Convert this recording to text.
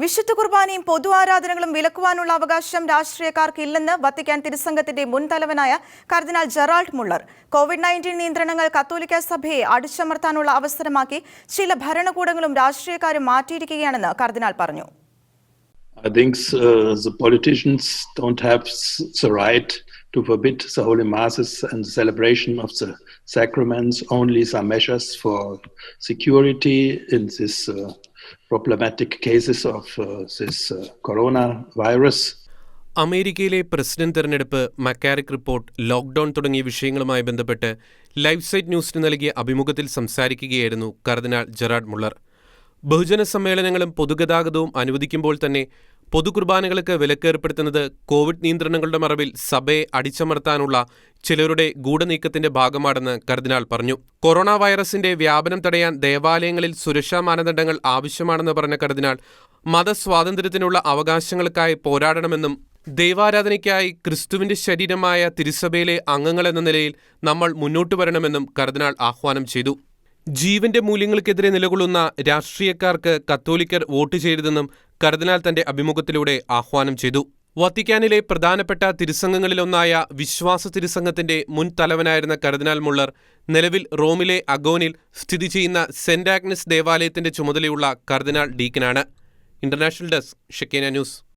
വിശുദ്ധ കുർബാനയും പൊതു ആരാധനകളും വിലക്കുവാനുള്ള അവകാശം രാഷ്ട്രീയക്കാർക്ക് ഇല്ലെന്ന് വത്തിക്കാൻ തിരുസംഘത്തിന്റെ മുൻ തലവനായ cardinal Gerald Muller. Covid nineteen നിയന്ത്രണങ്ങൾ കത്തോലിക്ക സഭയെ അടിച്ചമർത്താനുള്ള അവസരമാക്കി ചില ഭരണകൂടങ്ങളും രാഷ്ട്രീയക്കാരും മാറ്റിയിരിക്കുകയാണെന്ന് കർദിനാൾ പറഞ്ഞു. I think uh, the politicians don't have the right to forbid the holy masses and the celebration of the sacraments. Only some measures for security in this uh, problematic cases of uh, this uh, coronavirus. അമേരിക്കയിലെ president തെരഞ്ഞെടുപ്പ് McCarrick report lockdown തുടങ്ങിയ വിഷയങ്ങളുമായി ബന്ധപ്പെട്ട് life site ന്യൂസിന് നൽകിയ അഭിമുഖത്തിൽ സംസാരിക്കുകയായിരുന്നു കർദിനാൾ Gerard Muller ബഹുജന സമ്മേളനങ്ങളും പൊതുഗതാഗതവും അനുവദിക്കുമ്പോൾ തന്നെ പൊതുകുർബാനകൾക്ക് വിലക്കേർപ്പെടുത്തുന്നത് കോവിഡ് നിയന്ത്രണങ്ങളുടെ മറവിൽ സഭയെ അടിച്ചമർത്താനുള്ള ചിലരുടെ ഗൂഢനീക്കത്തിന്റെ ഭാഗമാണെന്ന് കർദിനാൾ പറഞ്ഞു. കൊറോണ വൈറസിന്റെ വ്യാപനം തടയാൻ ദേവാലയങ്ങളിൽ സുരക്ഷാ മാനദണ്ഡങ്ങൾ ആവശ്യമാണെന്ന് പറഞ്ഞ കർദിനാൾ മതസ്വാതന്ത്ര്യത്തിനുള്ള അവകാശങ്ങൾക്കായി പോരാടണമെന്നും ദൈവാരാധനയ്ക്കായി ക്രിസ്തുവിന്റെ ശരീരമായ തിരുസഭയിലെ അംഗങ്ങളെന്ന നിലയിൽ നമ്മൾ മുന്നോട്ടു വരണമെന്നും കർദിനാൾ ആഹ്വാനം ചെയ്തു. ജീവന്റെ മൂല്യങ്ങൾക്കെതിരെ നിലകൊള്ളുന്ന രാഷ്ട്രീയക്കാർക്ക് കത്തോലിക്കർ വോട്ട് ചെയ്യരുതെന്നും കർദിനാൾ തന്റെ അഭിമുഖത്തിലൂടെ ആഹ്വാനം ചെയ്തു. വത്തിക്കാനിലെ പ്രധാനപ്പെട്ട തിരുസംഘങ്ങളിലൊന്നായ വിശ്വാസ തിരുസംഘത്തിന്റെ മുൻ തലവനായിരുന്ന കർദിനാൾ മുള്ളർ നിലവിൽ റോമിലെ അഗോനിൽ സ്ഥിതി ചെയ്യുന്ന സെന്റ് ആഗ്നസ് ദേവാലയത്തിന്റെ ചുമതലയുള്ള കർദിനാൾ ഡീക്കനാണ്. International desk Shekinah news.